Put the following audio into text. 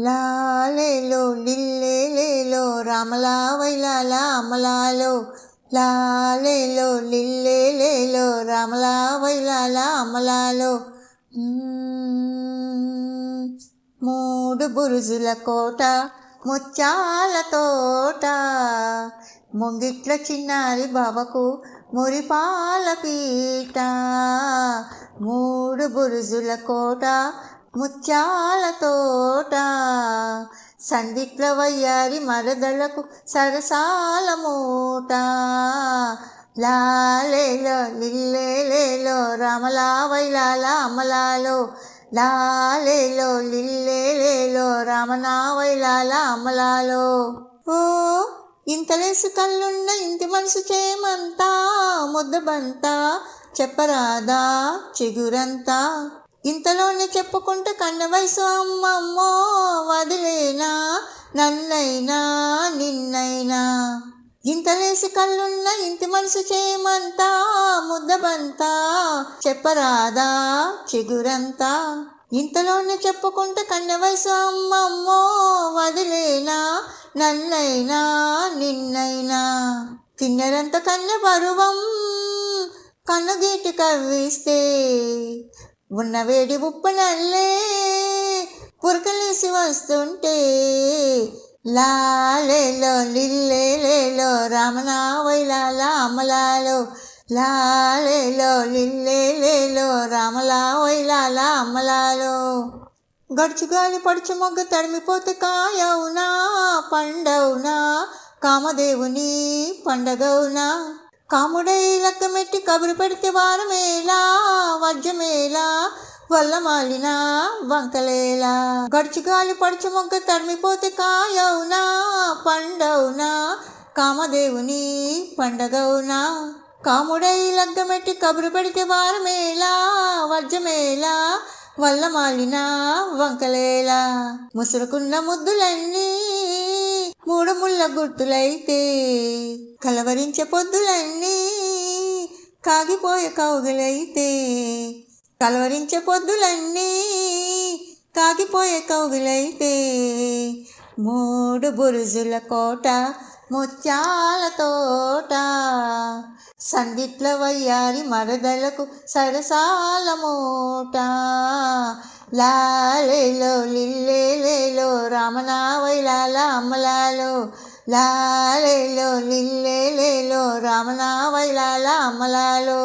లాలేలో లిల్లేలేలో రామలా వైలాల అమలాలో. లాలేలో లిల్లేలేలో రామలా వైలాల అమలాలో. మూడు బురుజుల కోట ముత్యాల తోట. ముంగిట్ల చిన్నారి బాబకు మురిపాల పీట. మూడు బురుజుల కోట ముత్యాల తోట సందిప్లవయ్యారి మరదలకు సరసాల మూట లాలేలో లిల్లేలేలో రమలావైలాల అమలాలో లాలేలో లిల్లేలేలో రామనావైలాల అమలాలో ఓ ఇంతలేసి కళ్ళున్న ఇంటి మనసు చేయమంతా ముద్దబంతా చెప్పరాదా చిగురంతా. ఇంతలోనే చెప్పుకుంటే కన్న వయసు అమ్మమ్మో వదిలేనా నన్నైనా నిన్నైనా? ఇంతలేసి కళ్ళున్న ఇంటి మనసు చేయమంతా ముద్దబంతా చెప్పరాదా చిగురంతా? ఇంతలోనే చెప్పుకుంటే కన్న వయసు అమ్మమ్మో వదిలేనా నన్నైనా నిన్నైనా? తిన్నరంత కన్న పరువం కన్నుగీటి కవ్విస్తే ఉన్న వేడి ఉప్పనల్లే పురకలేసి వస్తుంటే లాలేలో లిల్లేలేలో రామనావైలాల అమలాలో లాలేలో లిల్లేలేలో రామలా వైలాల అమలాలో గడుచుగాలి పడుచు మొగ్గ తడిమిపోతే కాయవునా పండవునా కామదేవుని పండగవునా. కాముడై లక్కమెట్టి కబురు పెడితే వారమేలా వజ్రమేలా వల్ల మాలిన వంకలేలా. గడుచుగాలి పడుచు మొగ్గ తరిమిపోతే కాయవునా పండవునా కామదేవుని పండగవునా. కాముడై లగ్గమెట్టి కబురు పెడితే వారమేలా వజ్రమేలా వల్ల మాలిన వంకలేలా. ముసురుకున్న ముద్దులన్నీ మూడు ముళ్ళ గుర్తులైతే కలవరించే పొద్దులన్నీ కాగిపోయే కౌగులైతే కలవరించే పొద్దులన్నీ. కాగిపోయే కౌగులైతే మూడు బురుజుల కోట ముత్యాల తోట. సందిట్ల వయ్యారి మరదలకు సరసాల మూట. లాలేలో లిల్లేలేలో రామనా వైలాల అమ్మలాలో లాలేలో లిల్లేలేలో రామనావైలాల అమలాలో